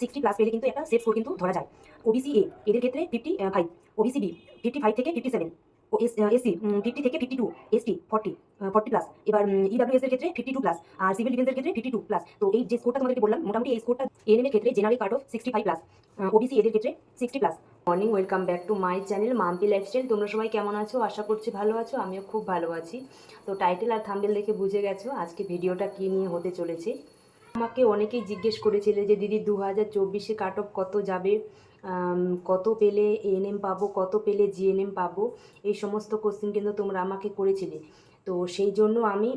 Sixty plus পেলে কিন্তু একটা সেফ স্কোর কিন্তু ধরা যায়। ওবিসি এ এদের ক্ষেত্রে fifty five OBC B fifty five থেকে ফিফটি সেভেন ও এস এসসি ফিফটি থেকে fifty two ST forty forty plus এবার ইডাব্লিউএস এর ক্ষেত্রে ফিফটি টু প্লাস আর সিভিল ডিফেন্সের ক্ষেত্রে ফিফটি টু প্লাস তো এই যে স্কোরটা তোমাদেরকে বললাম, মোটামুটি এই স্কোরটা এনএম এর ক্ষেত্রে general cut off sixty five plus OBC এদের ক্ষেত্রে sixty plus morning welcome back to my channel Mampi lifestyle তোমরা সবাই কেমন আছো? আশা করছি ভালো আছো, আমিও খুব ভালো আছি। তো টাইটেল আর থাম্বেল দেখে বুঝে গেছো আজকে ভিডিওটা কী নিয়ে হতে চলেছে। আমাকে অনেকেই জিজ্ঞেস করেছিলে যে, দিদি দু হাজার চব্বিশে কাট অফ কত যাবে? কত পেলে এএনএম পাবো? কত পেলে জিএনএম পাবো? এই সমস্ত কোশ্চেন কিন্তু তোমরা আমাকে করেছিলে। তো সেই জন্য আমি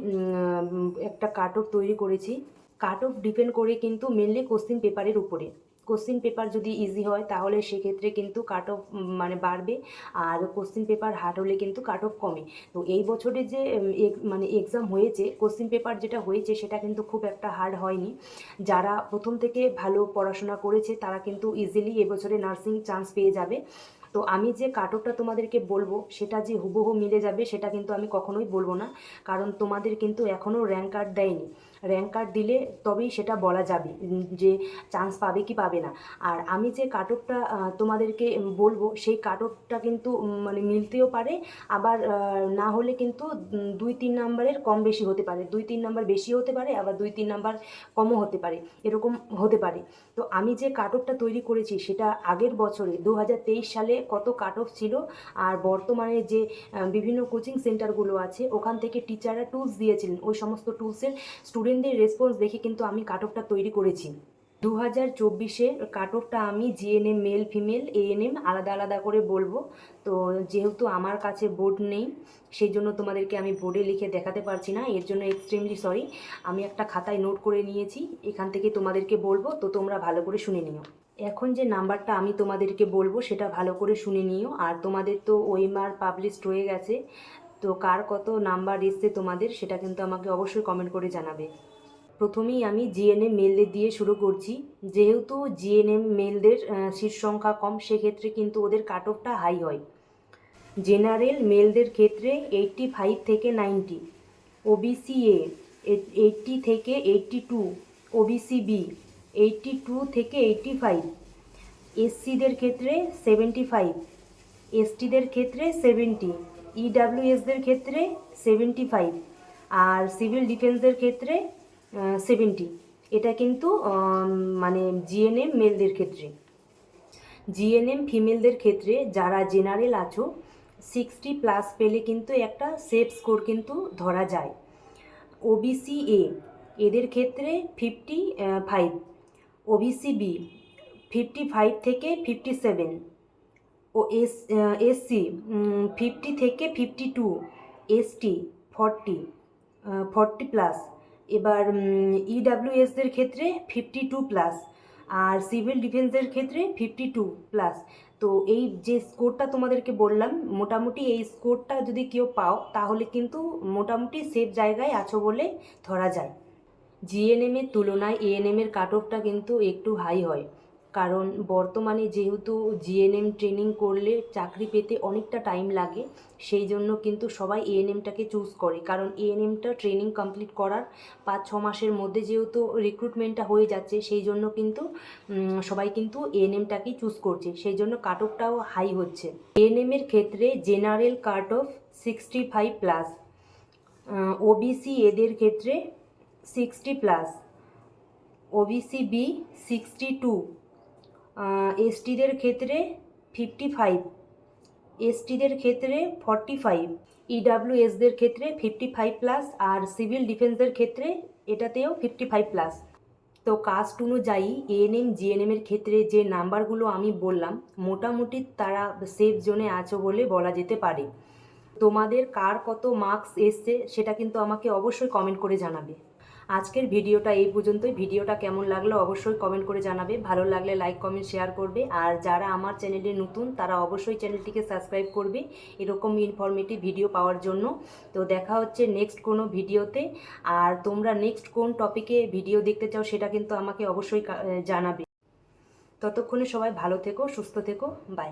একটা কাট অফ তৈরি করেছি। কাট অফ ডিপেন্ড করে কিন্তু মেনলি কোশ্চিন পেপারের উপরে। কোশ্চিন পেপার যদি ইজি হয়, তাহলে সেক্ষেত্রে কিন্তু কাট অফ মানে বাড়বে। আর কোশ্চিন পেপার হার্ড হলে কিন্তু কাট অফ কমে। তো এই বছরে যে মানে এক্সাম হয়েছে কোশ্চিন পেপার যেটা হয়েছে, সেটা কিন্তু খুব একটা হার্ড হয়নি। যারা প্রথম থেকে ভালো পড়াশোনা করেছে, তারা কিন্তু ইজিলি এবছরে নার্সিং চান্স পেয়ে যাবে। তো আমি যে কাটকটা তোমাদেরকে বলব, সেটা যে হুবহু মিলে যাবে, সেটা কিন্তু আমি কখনোই বলব না। কারণ তোমাদের কিন্তু এখনও র্যাঙ্ক কার্ড দেয়নি। র্যাঙ্ক কার্ড দিলে তবেই সেটা বলা যাবে যে চান্স পাবে কি পাবে না। আর আমি যে কাটকটা তোমাদেরকে বলব, সেই কাটকটা কিন্তু মানে মিলতেও পারে, আবার না হলে কিন্তু দুই তিন নাম্বারের কম বেশি হতে পারে। দুই তিন নাম্বার বেশি হতে পারে, আবার দুই তিন নাম্বার কমও হতে পারে, এরকম হতে পারে। তো আমি যে কাটকটা তৈরি করেছি, সেটা আগের বছরে দু হাজার তেইশ সালে কত কাট অফ ছিল, আর বর্তমানে যে বিভিন্ন কোচিং সেন্টারগুলো আছে, ওখান থেকে টিচাররা টুলস দিয়েছিলেন। ওই সমস্ত টুলসের স্টুডেন্টদের রেসপন্স দেখে কিন্তু আমি কাট অফটা তৈরি করেছি। দু হাজার চব্বিশের কাট অফটা আমি জিএনএম মেল ফিমেল এএনএম আলাদা আলাদা করে বলব। তো যেহেতু আমার কাছে বোর্ড নেই, সেই জন্য তোমাদেরকে আমি বোর্ডে লিখে দেখাতে পারছি না। এর জন্য এক্সট্রিমলি সরি আমি একটা খাতায় নোট করে নিয়েছি। এখান থেকে তোমাদেরকে বলব, তো তোমরা ভালো করে শুনে নিও। এখন যে নাম্বারটা আমি তোমাদেরকে বলব, সেটা ভালো করে শুনে নিও। আর তোমাদের তো ওএমআর পাবলিশড হয়ে গেছে। তো কার কত নাম্বার এসছে তোমাদের, সেটা কিন্তু আমাকে অবশ্যই কমেন্ট করে জানাবে। প্রথমেই আমি জিএনএম মেলদের দিয়ে শুরু করছি। যেহেতু জিএনএম মেলদের সিট সংখ্যা কম, সেক্ষেত্রে কিন্তু ওদের কাট অফটা হাই হয় জেনারেল মেলদের ক্ষেত্রে এইটটি ফাইভ থেকে নাইনটি ওবিসি এ এইটটি থেকে eighty two OBC B eighty two থেকে এইটটি ফাইভ এসসিদের ক্ষেত্রে সেভেন্টি ফাইভ এসটিদের ক্ষেত্রে সেভেন্টি ইডাব্লিউএসদের ক্ষেত্রে সেভেন্টি ফাইভ আর সিভিল ডিফেন্সদের ক্ষেত্রে সেভেন্টি এটা কিন্তু মানে জিএনএম মেলদের ক্ষেত্রে। জিএনএম ফিমেলদের ক্ষেত্রে যারা জেনারেল আছো সিক্সটি প্লাস পেলে কিন্তু একটা সেফ স্কোর কিন্তু ধরা যায়। ওবিসি এ এদের ক্ষেত্রে fifty five OBC B fifty five থেকে ফিফটি সেভেন ও এস এসসি ফিফটি থেকে fifty two ST forty forty plus এবার ইডাব্লিউএসদের ক্ষেত্রে ফিফটি টু প্লাস আর সিভিল ডিফেন্সের ক্ষেত্রে ফিফটি টু প্লাস তো এই যে স্কোরটা তোমাদেরকে বললাম, মোটামুটি এই স্কোরটা যদি কেউ পাও, তাহলে কিন্তু মোটামুটি সেফ জায়গায় আছো বলে ধরা যায়। জিএনএমের তুলনায় এএনএমের কাট অফটা কিন্তু একটু হাই হয়। কারণ বর্তমানে যেহেতু জিএনএম ট্রেনিং করলে চাকরি পেতে অনেকটা টাইম লাগে, সেই জন্য কিন্তু সবাই এএনএমটাকে চুজ করে। কারণ এএনএমটা ট্রেনিং কমপ্লিট করার পাঁচ ছ মাসের মধ্যে যেহেতু রিক্রুটমেন্টটা হয়ে যাচ্ছে, সেই জন্য কিন্তু সবাই কিন্তু এএনএমটাকেই চুজ করছে। সেই জন্য কাট অফটাও হাই হচ্ছে। এএনএমের ক্ষেত্রে general cut off sixty five plus OBC এদের ক্ষেত্রে sixty plus OBC B sixty two এসটিদের ক্ষেত্রে ফিফটি ফাইভ এসটিদের ক্ষেত্রে ফর্টি ফাইভ ইডাব্লিউএসদের ক্ষেত্রে ফিফটি ফাইভ প্লাস আর সিভিল ডিফেন্সের ক্ষেত্রে এটাতেও ফিফটি ফাইভ প্লাস তো কাস্ট অনুযায়ী এএনএম জিএনএমের ক্ষেত্রে যে নাম্বারগুলো আমি বললাম, মোটামুটি তারা সেফ জোনে আছো বলে বলা যেতে পারে। তোমাদের কার কত মার্কস এসছে, সেটা কিন্তু আমাকে অবশ্যই কমেন্ট করে জানাবে। আজকের ভিডিওটা এই পর্যন্তই। ভিডিওটা কেমন লাগল অবশ্যই কমেন্ট করে জানাবে। ভালো লাগলে লাইক কমেন্ট শেয়ার করবে। আর যারা আমার চ্যানেলে নতুন, তারা অবশ্যই চ্যানেলটিকে সাবস্ক্রাইব করবে এরকম ইনফরমেটিভ ভিডিও পাওয়ার জন্য। তো দেখা হচ্ছে নেক্সট কোনো ভিডিওতে। আর তোমরা নেক্সট কোন টপিকে ভিডিও দেখতে চাও সেটা কিন্তু আমাকে অবশ্যই জানাবে। ততক্ষণে সবাই ভালো থেকো, সুস্থ থেকো। বাই